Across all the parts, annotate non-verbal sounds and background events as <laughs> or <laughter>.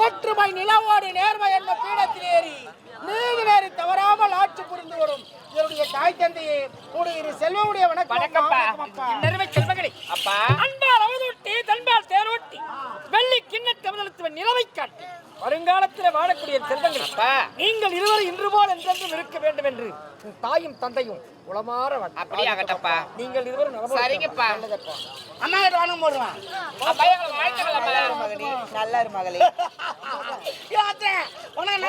ஒற்றுமை நிலவோடு நேர்மை என்ற பீடத்தில் ஏறி நீதி நேரி தவறாமல் ஆட்சி புரிந்து வரும் என்னுடைய தாய் தந்தையே உடைய செல்வமுடைய வணக்கம் வணக்கம்ப்பா. செல்வங்களே அப்பா அன்பால் அவதூட்டி தன்பால் தேரோட்டி வெள்ளி கிண்ண தமிழத்துவன் நிலவை காட்டி வருங்காலத்தில் வாழக்கூடிய செல்வங்கள் அப்பா. நீங்கள் இருவரும் இன்று போல் என்றென்றும் இருக்க வேண்டும் என்று தாயும் தந்தையும் உளமாற வாழ்த்து. அப்படியே ஆகட்டப்பா. நீங்கள் இருவரும் சரிங்கப்பா. நல்லதப்பா. அம்மா கிட்ட போடுவான் நல்லா இரு மகளே. உனக்கு என்ன.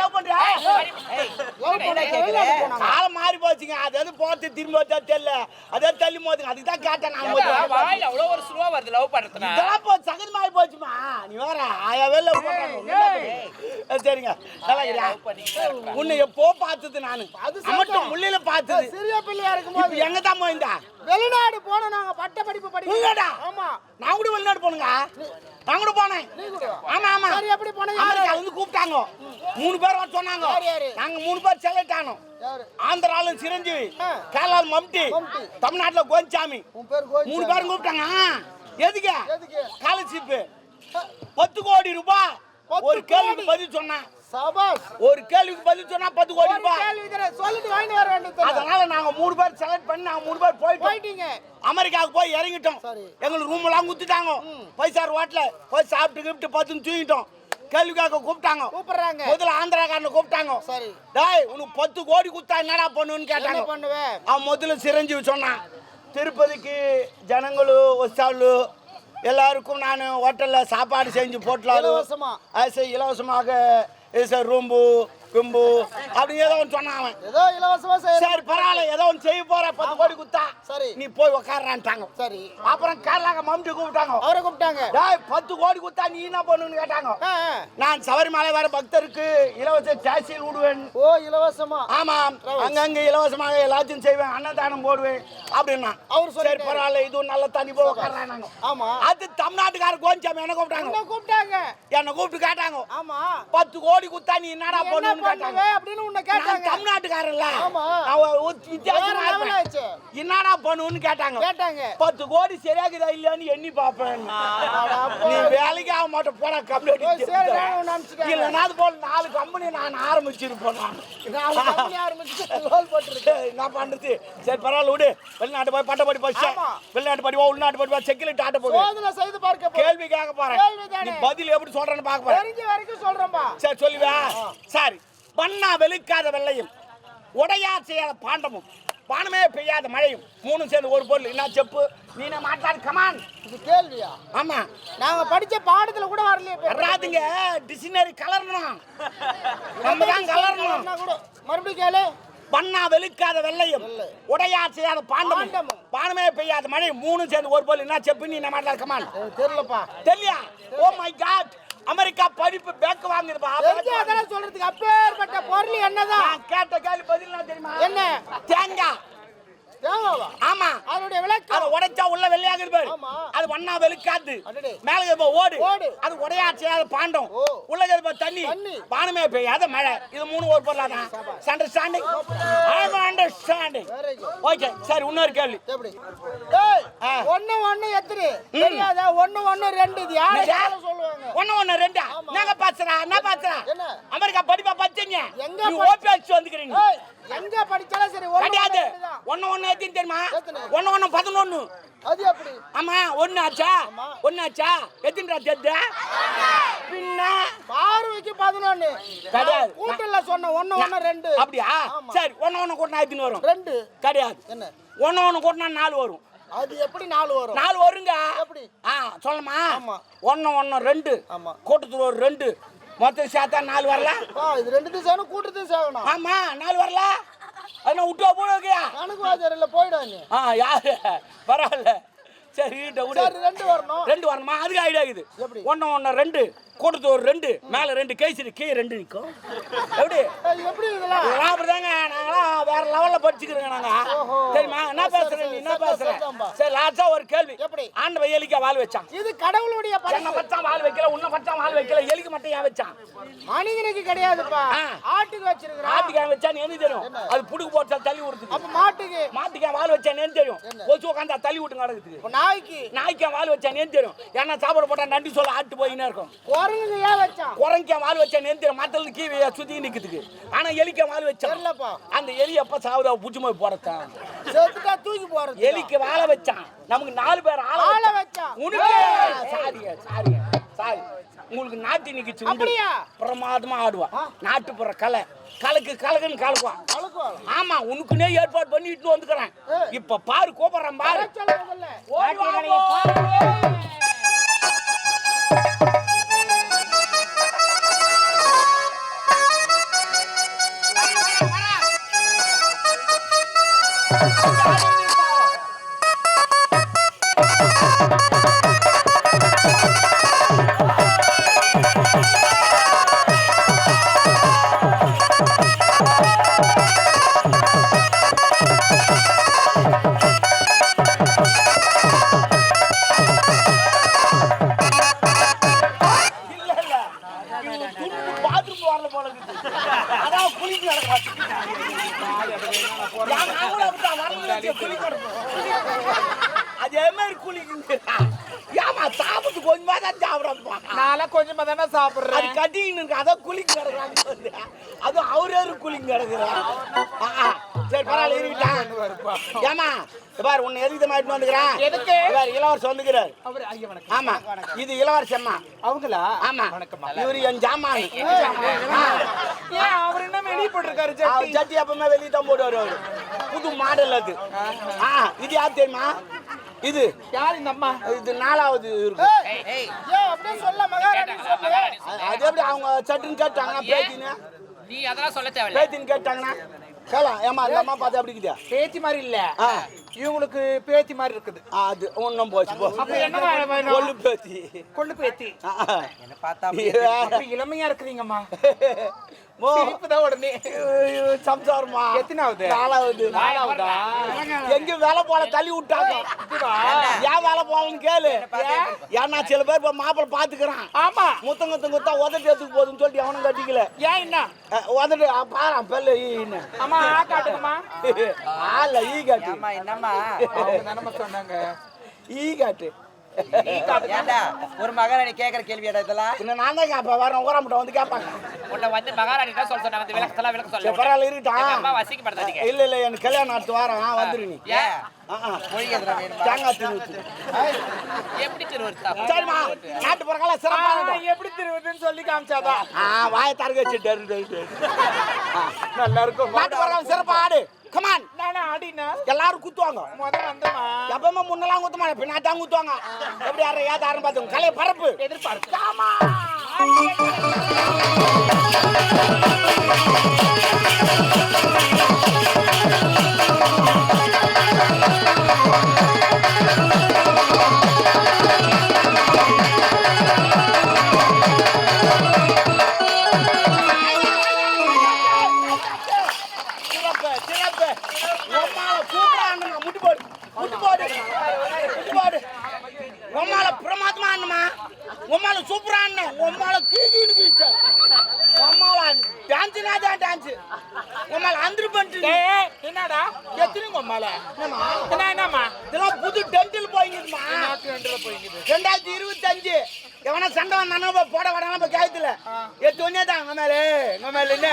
லவ் பண்றியா? காலம் மாறி போச்சுங்க. அது எது போட்டு திரும்ப தெரியல. அதே தள்ளி மோதுங்க. அதுக்கு தான் கேட்டேன் நான். வாயில ஒரு ஸ்லோவா வருது லவ் பண்றதுனா? இதெல்லாம் போ சகதி மாறி போச்சுமா? நீ வேற ஆயாவே லவ் பண்றாங்க. சரிங்க. நல்லா உன்னை எப்போ பார்த்தது நானு? மட்டும் முள்ளில பார்த்தது. சிறிய பிள்ளையா இப்ப இருக்கும்போது எங்க தான் போயிருந்தா? வெளிநாடு போன நாங்க பட்ட படிப்பு படிக்க உங்கடா ஆமா. நான் கூட வெளிநாடு போனுங்க நான் கூட போனேன். ஆமா ஆமா. சரி, எப்படி போனீங்க? அமெரிக்கா வந்து கூப்பிட்டாங்க. மூணு பேர் சொன்னாங்க. யார், யாரு? நாங்க மூணு பேர் செலக்ட் ஆனோம் ஆந்திரால சிரஞ்சீவி. கேரளால மம்டி. தமிழ்நாட்டுல கோவிந்த் மூணு பேரும் கூப்பிட்டாங்க. எதுக்கு? ஸ்காலர்ஷிப் பத்து கோடி ரூபாய். ஒரு கேள்விக்கு? பதில் சொன்னேன். ஒரு கேள்விக்கு பதில் சொன்னா பத்து கோடி. சொல்லிட்டு வாங்கிட்டு வர வேண்டியது அதனால நாங்க மூணு பேர் செலக்ட் பண்ணி நாங்க மூணு பேர் போயிட்டோம். போயிட்டீங்க. அமெரிக்காவுக்கு போய் இறங்கிட்டோம். சரி. எங்களுக்கு ரூம் எல்லாம் குத்துட்டாங்க பைசார் ஹோட்டல போய் சாப்பிட்டு கிப்ட்டு பத்துன்னு தூங்கிட்டோம். கேள்வி கேட்க கூப்பிட்டாங்க. கூப்பிடுறாங்க. முதல்ல ஆந்திராக்காரனை கூப்பிட்டாங்க. சரி. டேய் உனக்கு பத்து கோடி குத்தா என்னடா பண்ணுன்னு கேட்டாங்க. பண்ணுவேன் அவன் முதல்ல சிரஞ்சீவி சொன்னான். திருப்பதிக்கு ஜனங்களும் வச்சாலு எல்லாருக்கும் நான் ஹோட்டலில் சாப்பாடு செஞ்சு போட்டலாம் இலவசமா? அது இலவசமாக சார் ரூம்பு கும்பு அப்படி ஏதோ ஒன்று சொன்னான் அவன். ஏதோ இலவசமா சரி பரவாயில்ல ஏதோ ஒன்று செய்ய போற பத்து கோடி குத்தா. சரி. நீ போய் உக்காடுறான்ட்டாங்க சரி. அப்புறம் கேரளாக்க மம்டி கூப்பிட்டாங்க. அவரை கூப்பிட்டாங்க. டேய் பத்து கோடி குத்தா நீ என்ன பண்ணுன்னு கேட்டாங்க. நான் சபரிமலை வர பக்தருக்கு இலவச டாக்ஸியில் விடுவேன். ஓ இலவசமா. ஆமாம் அங்கங்க இலவசமாக எல்லாத்தையும் செய்வேன் அன்னதானம் போடுவேன் அப்படின்னா. அவர் சரி. பரவாயில்ல இதுவும் நல்ல தண்ணி போய் உட்கார்றாங்க ஆமா. அது தமிழ்நாட்டுக்கார கோஞ்சாமி என்ன கூப்பிட்டாங்க? என்ன கூப்பிட்டாங்க? என்ன கூப்பிட்டு கேட்டாங்க. ஆமா. பத்து கோடி குத்தா நீ என்னடா பண்ணுன்னு கேட்டாங்க. அப்படின்னு உன்னை கேட்டாங்க. தமிழ்நாட்டுக்காரன்ல. ஆமா. வித்தியாசமா. என்னடா பண்ணுன்னு கேட்டாங்க. கேட்டாங்க. பத்து கோடி சரியாகுதா இல்லையான்னு எண்ணி பார்ப்பேன். நீ வேலைக்கு ஆக மாட்டோம் போடா அனுப்பிச்சுட்டேன். இல்லைன்னா அது போல நாலு கம்பெனி நான் ஆரம்பிச்சிருப்பேன் நான். ஆரம்பிச்சு போட்டிருக்கேன். என்ன பண்றது? சரி பரவாயில்ல விடு. வெளிநாட்டு போய் பட்ட படி ஆமா. வெளிநாட்டு படிவா உள்நாட்டு படிவா செக்கிலிட்டு ஆட்ட போகுது. செய்து பார்க்க. கேள்வி கேட்க போறேன். நீ பதில் எப்படி சொல்றேன்னு பார்க்க போறேன். தெரிஞ்ச வரைக்கும் சொல்றேன்பா. சரி சொல்லுவா. சரி. பண்ணா வெளுக்காத வெள்ளையும் உடையா செய்யாத பாண்டமும் பானமே பெய்யாத மழையும் மூணும் சேர்ந்து ஒரு பொருள். என்ன செப்பு? நீன மாட்டாது கமான் இது கேள்வியா? ஆமா. நாங்க படிச்ச பாடத்துல கூட வரலையே. வராதுங்க. டிக்ஷனரி கலரணும். <laughs> நம்ம தான் கலரணும். மறுபடியும் கேளு. பண்ணா வெளுக்காத வெள்ளையும் வெள்ளை. உடையா செய்யாத பாண்டமும். பானமே பெய்யாத மழை மூணும் சேர்ந்து ஒரு பொருள். என்ன செப்பு? நீ மாட்டாது கமான் தெரியலப்பா. தெரியலையா? ஓ மை காட் அமெரிக்கா படிப்பு பேக் வாங்குதுப்பா அதெல்லாம் சொல்றதுக்கு? அப்பேற்பட்ட பொருள் என்னதான்? கேட்ட கேள்வி பதில் தெரியுமா? என்ன? தேங்காய். தேங்காவா? அதனுடைய அத விளக்கம் உடைச்சா உள்ள வெள்ளையாகுது பாரு. ஆமா. அது வண்ணா வெளுக்காது. மேல இருப்ப ஓடு. அது உடையா செய்யாத பாண்டம். உள்ள இருப்ப தண்ணி. பானமே பெய்யாத மழை. இது மூணு ஒரு பொருளா தான். Understanding I am understanding. Okay சரி இன்னொரு கேள்வி. ஒண்ணு ஒண்ணு எத்தனை தெரியாதா? ஒண்ணு ஒண்ணு ரெண்டு. இது யாரு? கேட்டாலும் சொல்லுவாங்க. ஒண்ணு ஒண்ணு ரெண்டா. நாங்க பாத்துறா என்ன? பாத்துறா? அமெரிக்கா படிப்பா பச்சீங்க எங்க ஓபிஎஸ் வந்துக்கிறீங்க எங்க படிச்சாலும் சரி கிடையாது. ஒண்ணு ஒண்ணு எத்தனை தெரியுமா? ஒண்ணு ஒண்ணு பதினொன்னு. அது எப்படி? ஆமா ஒண்ணு ஆச்சா. ஒண்ணு ஆச்சா? எத்தனை தெத்த பின்ன? பார்வைக்கு பதினொன்னு. கிடையாது. கூட்டல சொன்ன ஒண்ணு ஒண்ணு ரெண்டு. அப்படியா. சரி ஒண்ணு ஒண்ணு கூட்டினா எத்தனை வரும்? ரெண்டு. கிடையாது. என்ன? ஒண்ணு ஒண்ணு கூட்டினா நாலு வரும். அது எப்படி நாலு வரும்? நாலு வருங்க. எப்படி? ஆ சொல்லமா. ஒண்ணு ஒண்ணு ரெண்டு. ஆமா. கூட்டத்துல ஒரு ரெண்டு. மொத்தம் சேர்த்தா நாலு வரல? ஆ, இது ரெண்டுத்தையும் சேரணும் கூட்டத்தையும் சேரணும் ஆமா நாலு வரல? அதனால விட்டு போடுவியா கணக்கு வாத்தியாரில் போயிடா நீ. ஆ யாரு? பரவாயில்ல. சரி விட்ட விடு. ரெண்டு வரணும். ரெண்டு வரணுமா? அதுக்கு ஐடியா இருக்குது எப்படி? ஒன்று ஒன்று ரெண்டு. கூட்டத்து ஒரு ரெண்டு மேலே ரெண்டு கேசரி கீழே ரெண்டு நிற்கும் எப்படி? எப்படி இதெல்லாம்? அப்படிதாங்க நாங்களாம் வேற லெவலில் படிச்சுக்கிறோங்க நாங்க. தெரியுமா? என்ன பேசுறேன் நீ? என்ன சரி, பேசுற? சரிதான்பா. சரி. லாஸ்டா ஒரு கேள்வி. எப்படி? ஆண்டவன் எலிக்க வால் வச்சான். இது கடவுளுடைய என்ன பச்சான் வால் வைக்கல உன்ன பச்சான் வால் வைக்கல எலிக்கு மட்டும் ஏன் வச்சான்? மனிதனுக்கு கிடையாதுப்பா. ஆட்டுக்கு வச்சிருக்கிறான். ஆட்டுக்கு ஏன் வச்சான்னு எனக்கு தெரியும். அது புடுக்கு போட்டா தள்ளி விடுறதுக்கு? அப்ப மாட்டுக்கு. மாட்டுக்கு ஏன் வால் வச்சானே தெரியும். என்ன? கொசு உட்காந்தா தள்ளி விட்டு நடக்குதுக்கு. அப்ப நாய்க்கு. நாய்க்கு வால் வச்சானே தெரியும். ஏன்னா சாப்பாடு போட்டா நன்றி சொல்ல ஆட்டு போயினே இருக்கும். குரங்குக்கு ஏன் வச்சான்? குரங்கிக்க வால் வச்சா நேந்திர மத்தல கீழே சுத்தி நிக்குதுக்கு. ஆனா எலிக்க வால் வச்சான். அந்த எலி எப்ப சாவுதா புடிச்சு போய் போறதான் செத்துட்டா தூக்கி போறது. எலிக்கு வாழ வச்சான். நமக்கு நாலு பேர் ஆள வச்சான். உனக்கு. சாரிங்க சாரிங்க சாரி உங்களுக்கு நாட்டு நிக்கிச்சு. அப்படியா? பிரமாதமா ஆடுவா. நாட்டுப்புற கலை. கலக்கு கலக்குன்னு கலக்குவான் ஆமா உனக்குனே ஏற்பாடு பண்ணிட்டு வந்துக்கிறேன். ஏய். இப்ப பாரு கூப்பிடுறேன் பாரு. சொல்ல முதல்ல குளிக்க கிடக்குறாங்க அது அவரே ஆ, ஆ. சரி பரவாயில்ல இருக்கட்டா ஏமா பாரு உன்னை எதுக்கு மாட்டிட்டு வந்துக்கிறேன்? எதுக்கு? இளவரசர் வந்துக்கிறார் ஆமா இது இளவரசம்மா அவங்களா? ஆமா. இவரு என் ஜாமான். ஏன் அவர் என்ன வெளியே போட்டிருக்காரு சட்டி? எப்பவுமே வெளியே தான் போடுவார் அவரு. புது மாடல் அது. ஆ இது யார் தெரியுமா? இது யார் இந்த அம்மா? இது நாலாவது இருக்கு. அப்படியே சொல்ல மகாராணி சொல்லு. அது அது எப்படி அவங்க சட்டுன்னு கேட்டாங்கன்னா பேத்தின்னு? நீ அதெல்லாம் சொல்ல தேவையில்ல. பேத்தின்னு கேட்டாங்கன்னா? கேலாம் ஏமா அந்த அம்மா பார்த்து எப்படி இருக்குதா பேத்தி மாதிரி இல்ல. இவங்களுக்கு பேத்தி மாதிரி இருக்குது. அது ஒன்றும் போச்சு போ. அப்ப என்ன? கொள்ளு பேத்தி. கொண்டு பேத்தி. என்ன பார்த்தா இளமையா இருக்குறீங்கம்மா மோ, <laughs> சிரிப்பு தான் உடனே. சம்சாரமா? எத்தனாவது? நாலாவது நாலாவதா? எங்க வேலை போல தள்ளி விட்டாங்க? ஏன் வேலை போலன்னு கேளு. ஏன்னா சில பேர் இப்ப மாப்பிள்ளை பாத்துக்கிறான் ஆமா. முத்தம் குத்தம் குத்தா உதட்டு எடுத்துக்கு போகுதுன்னு சொல்லிட்டு அவனும் கட்டிக்கல. ஏன் என்ன? உதட்டு பாரான் பெல்ல ஈன்னு. அம்மா ஆ காட்டுங்கம்மா. ஆல ஈ காட்டு. என்னம்மா? சொன்னாங்க. ஈ காட்டு. ஏன்டா ஒரு மகாராணி கேக்குற கேள்வி இதெல்லாம்? பின்ன நான் தான் கேட்பேன் வரேன் ஊராமட்ட வந்து கேட்பாங்க உன்னை வந்து மகாராணி தான் சொல்ல சொன்ன வந்து விளக்கத்தெல்லாம் விளக்க சரி சொல்ல பரவாயில்ல இருக்கட்டும் வசிக்கப்படுத்தாதீங்க. இல்ல இல்ல எனக்கு கல்யாணம் அடுத்த வாரம். வந்துரு நீ. தேங்காய் திருவுத்து எப்படி திருவருத்தா சரிம்மா. நாட்டு பிறகு சிறப்பாக எப்படி திருவுதுன்னு சொல்லி காமிச்சாதான் வாய தரக வச்சு டரு டரு டரு. ஆ, நல்லா இருக்கும். நாட்டு ஆடு. கமான் நானே ஆடினா? எல்லாரும் குத்துவாங்க. முத வந்தமா? எப்பவுமே முன்னெல்லாம் குத்த மாட்டேன் பின்னாட்டாங்க குத்துவாங்க. எப்படி யாரும் ஏதாரும் பார்த்துங்க கலையை பரப்பு. எதிர்பார்க்க ஆமா சிறப்பு எவனா சண்டை வந்தானோ போய் போட வரானோ போய் கேத்துல ஒன்னே தான் அங்க மேலே. என்ன?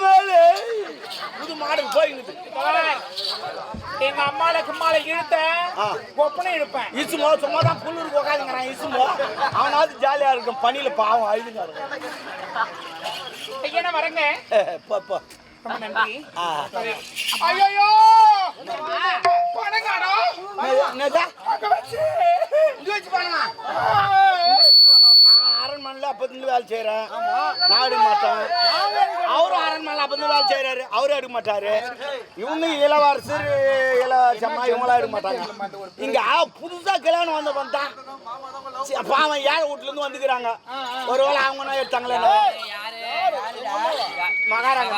மேலே. புது மாடல் போய்ங்குது. எங்க அம்மால கும்மால இழுத்த ஆ. ஒப்பனை இழுப்பேன். இசுமோ சும்மா தான் புல்லூருக்கு உட்காந்துங்கிறான் இசுமோ. அவனாவது ஜாலியா இருக்கும் பனியில பாவம் அழுதுங்க இருக்கும் ஐயா வரங்க. போ ரொம்ப நன்றி. ஐயோ பணங்காடோ இங்க வச்சு பாருங்க அப்போதுலேருந்து வேலை செய்கிறேன் நான் எடுக்க மாட்டேன். அவரும் அரண்மனையில் அப்போதுலேருந்து வேலை செய்கிறாரு அவரும் எடுக்க மாட்டாரு. இவங்க இளவரசர் இளவரசம்மா இவங்களாம் எடுக்க மாட்டாங்க. இங்கே புதுசாக கல்யாணம் வந்த வந்தான் சரி, பாவம் ஏழை வீட்டுலேருந்து வந்துக்கிறாங்க. ஒருவேளை அவங்க எடுத்தாங்களே மகாராணி.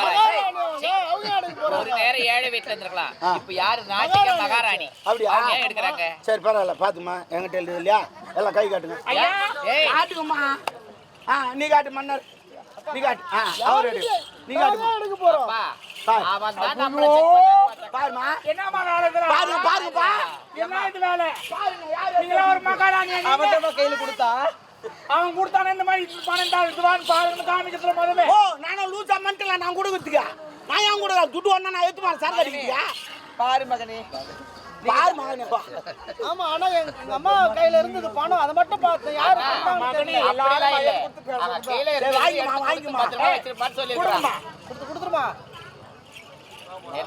ஒரு நேரம் ஏழை வீட்டுல இருந்திருக்கலாம். இப்ப யாரு? நாட்டிக்க மகாராணி. அப்படியா? அவங்க ஏன் எடுக்கிறாங்க? சரி பரவாயில்ல பாத்துமா என்கிட்ட எழுது இல்லையா எல்லாம் கை காட்டுங்க. காட்டுங்கம்மா. ஆ நீ காட்டு மன்னர். நீ காட்டு ஆ அவர் எடு நீ காட்டுமா அப்பா பாரு. அவன் தான் நம்மள. பாருமா நாளுக்கு பாருங்க என்ன இது வேலை? பாருங்க யாரு நீங்களா ஒரு மகாராணி நீங்க? அவன் கையில கொடுத்தா? அவன் கொடுத்தானே இந்த மாதிரி தான் இதுவான்னு பாருங்க காமிக்கிறதுல முதல்ல. ஓ நானும் லூசா மண்டல நான் கொடுக்கறதுக்கு? நான் ஏன் கொடுக்க துட்டு நான் எடுத்து மாதிரி சரக்கு அடிக்கிறியா பாரு மகனே. பாரு மகனே பா ஆமா ஆனா எங்க அம்மா கையில இருந்தது பணம். அதை மட்டும் பார்த்தேன். யாரு மகனே எல்லாரும் இல்ல. பத்திரமா வச்சிருப்பான்னு சொல்லியிருக்கான். கொடுத்து கொடுத்துருமா? அது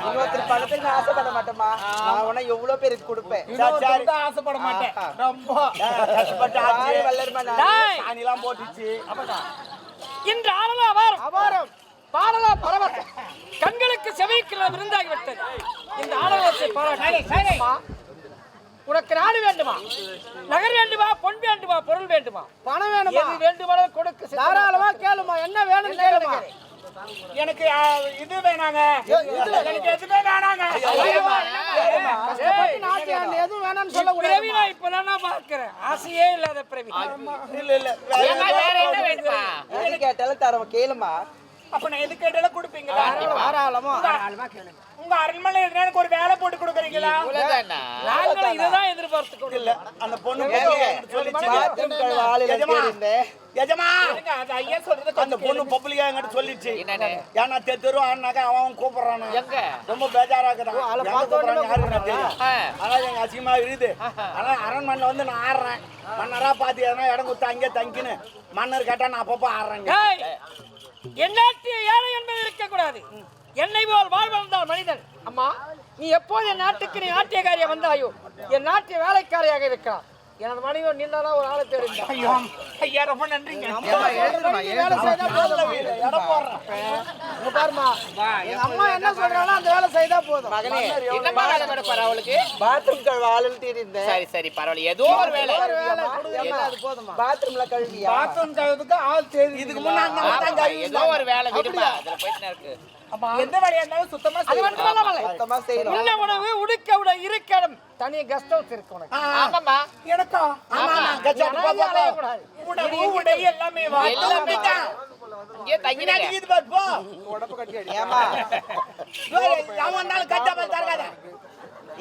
இன்னொருத்தர் பணத்துக்கு நான் ஆசைப்பட மாட்டேமா நான் உன எவ்வளவு பேருக்கு கொடுப்பேன். ஆசைப்பட மாட்டேன். ரொம்ப. கஷ்டப்பட்டு வல்லருமா போட்டுச்சு. இன்று ஆடலா அபாரம். அபாரம். பாடலா பரவசம் கண்களுக்கு செவிக்கிற விருந்தாகிவிட்டது. இந்த ஆடலத்தை பாராட்டி. உனக்கு நாடு வேண்டுமா? நகர் வேண்டுமா? பொன் வேண்டுமா? பொருள் வேண்டுமா? பணம் வேணுமா? எது வேண்டுமானாலும் கொடுக்க. தாராளமா கேளுமா என்ன வேணும் கேளுமா? எனக்கு இது வேணாங்க. எனக்கு எதுவுமே வேணாங்க. எதுவும் வேணாம்னு சொல்ல பிறவி நான் நான் பார்க்கிறேன். ஆசையே இல்லாத பிறவி. இல்ல வேற என்ன வேணுமா? எது கேட்டாலும் தரோம் கேளுமா. அப்ப நான் எது கேட்டாலும் கொடுப்பீங்களா? தாராளமா உங்க அரண்மனை எனக்கு ஒரு வேலை போட்டு கொடுக்குறீங்களா? நாங்களும் இதைதான் எதிர்பார்த்து கொண்டு இல்ல அந்த பொண்ணு எஜமா அது ஐயா சொல்றது அந்த பொண்ணு பப்ளிக்கா என்கிட்ட சொல்லிச்சு? ஏன்னா தெ தெரு ஆனாக்கா அவன் கூப்பிடுறானா. எங்க? ரொம்ப பேஜாரா கூப்பிடுறான்னு யாருக்கு தெரியும். ஆனா எங்க அசிங்கமா இருக்குது. ஆனா அரண்மனையில வந்து நான் ஆடுறேன். மன்னரா பாத்து எதனா இடம் கொடுத்தா அங்கே தங்கின்னு. மன்னர் கேட்டா நான் அப்பப்போ ஆடுறேங்க. எந்நாட்டு ஏழை என்பது இருக்கக்கூடாது. என்னை போல் வாழ்வந்தால் மனிதன். அம்மா நீ எப்போது என் நாட்டுக்கு நீ நாட்டியக்காரியா வந்தாயோ? என் நாட்டிய வேலைக்காரியாக இருக்கிறார் எனது மனைவி நின்னா ஒரு ஆளை தேடினார் ஐயோ ஐயா ரொம்ப நன்றிங்க. வேலை செய்தா போதும். இடம் போடுறேன் இங்க பாருமா எங்க அம்மா என்ன சொல்றாங்களோ அந்த வேலை செய்தா போதும். மகனே என்னம்மா வேலை கொடுப்பாரு அவளுக்கு? பாத்ரூம் கழுவ ஆளுன்னு தெரியுந்தேன் சரி சரி பரவாயில்ல. ஏதோ ஒரு வேலை. ஒரு வேலை. அது போதுமா பாத்ரூம்ல கழுவியா? பாத்ரூம் கழுவுறதுக்கு ஆள் தேடி இதுக்கு முன்னாடி கழுவி ஏதோ ஒரு வேலை விடுமா அதுல போயிட்டு இருக்கு. எந்த வேலையா இருந்தாலும் சுத்தமா அது. மட்டும் மொத்தமா செய்யணும். உண்ண உணவு உடுக்க உட இருக்கிடம். தனி கெஸ்ட் ஹவுஸ் இருக்கு உனக்கு. ஆமாம்மா. எனக்கா? ஆமா. போ, போ. அலையக்கூடாது. உணவு உடை எல்லாமே வா. எல்லாமே தான். இங்கே தங்கினீங்க இது ஏமா அவன் வந்தாலும் கச்சா பால் தரகாத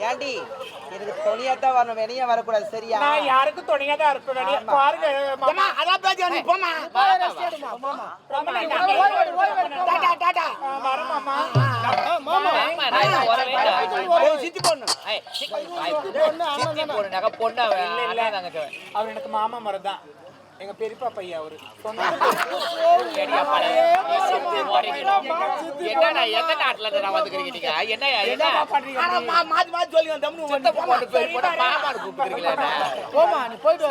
ஏண்டி? எனக்கு துணியா தான் வரணும். வெளியே வரக்கூடாது. சரியா? நான் யாருக்கும் துணையா தான் வெளிய. பாருங்க மாமா. டாடா, டாடா. மாமா. சித்தி பொண்ணு. சித்தி பொண்ணு அவன். எனக்கு மாமா மரம் தான். எங்க பெரியப்பா பையன் அவரு. போயிட்டு